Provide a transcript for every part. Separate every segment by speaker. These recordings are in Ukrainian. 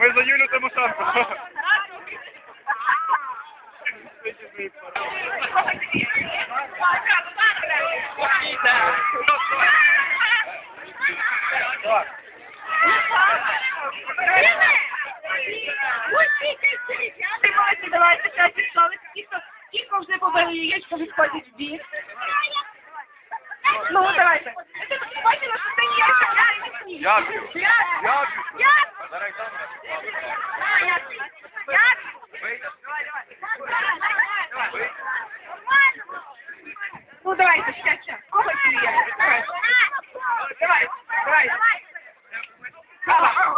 Speaker 1: Ми за, Юлю Тимошенко.
Speaker 2: Давайте, давайте, ще пішли. Тільки вже побили яєчко, відходять в бік. Ну, давайте. Ти бачила, що це яєчко, я б'ю.
Speaker 1: Я б'ю.
Speaker 2: Я
Speaker 1: Я б'ю.
Speaker 2: Я
Speaker 1: Зараз
Speaker 2: Я Я Ну, давайте, ще, ще. Кого ще є? Давай. Давай, давай. Ага.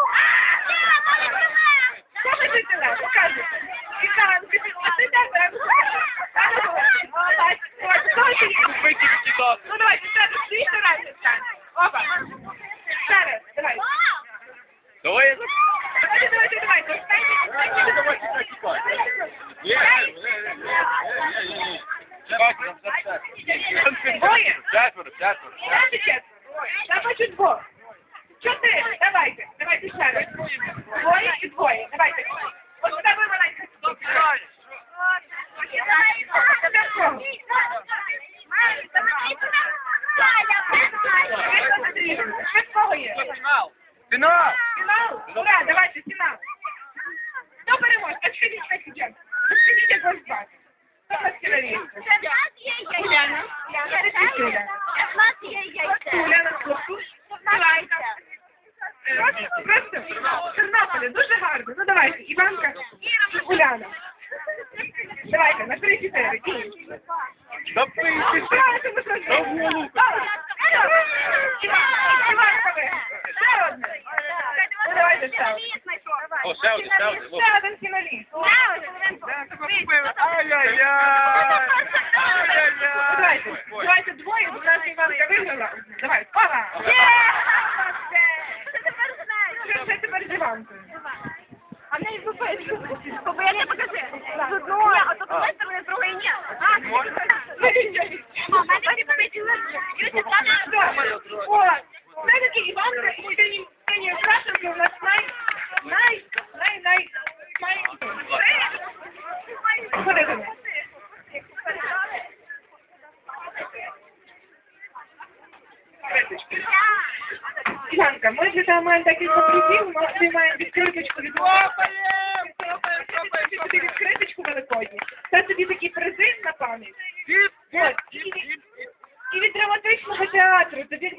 Speaker 2: Що ви тут теле? Покажете. Вітаю, а ти де тебе? Молодець.
Speaker 1: Вийти кидати.
Speaker 2: Ну, давайте, ще раз, дві старайся, стань. Опа. Ще раз, давай.
Speaker 1: Давай я
Speaker 2: Давайте, давайте, давайте. Останній, останній. Двоє.
Speaker 1: Четверо, четверо.
Speaker 2: Давайте чесно. Я хочу двох. Чотири. Давайте. Давайте ще раз. Двоє і двоє. Давайте. Ось сюди ви маленька. Що кого є?
Speaker 1: Фінал.
Speaker 2: Фінал? Фінал! Ура, давайте, фінал. Хто переможе? А скажіть, хай сидять. Скажіть, як вас звати. Хто вас фіналіст? Уляна. Уляна Костуш. Давайте. Е, Просто з Тернополя, дуже гарно. Ну давайте, Іванка і Уляна. Давайте, на три чотири. І.
Speaker 1: Запийте.
Speaker 2: Давайте, ми просто-
Speaker 1: голову.
Speaker 2: Іванка, Іванка ви. Ще одне. Ну, давайте ще одне.
Speaker 1: О, ще один, ще один.
Speaker 2: Ще один фіналіст.
Speaker 1: Ай-яй-яй.
Speaker 2: Ну, Давайте, давайте двоє, бо наша Іванка виграла. Давай, пора. Що це тепер з Іванкою?
Speaker 3: А не зупинку. Побери, покажи. З одного. Ні, ото коли це мене другої ні. А,
Speaker 2: Ну, ні.
Speaker 3: А, в мене всі побачили. Юрій,
Speaker 2: Так. О, все-таки Іванка і Ксенія Ксенія Крашенко у нас най, най, най, най, най, Ходи до ми тебе маємо декілька призів, ми маємо відкриточку від тобі відкриточку великодні. Це тобі такі призи на пам'ять. І від драматичного театру тобі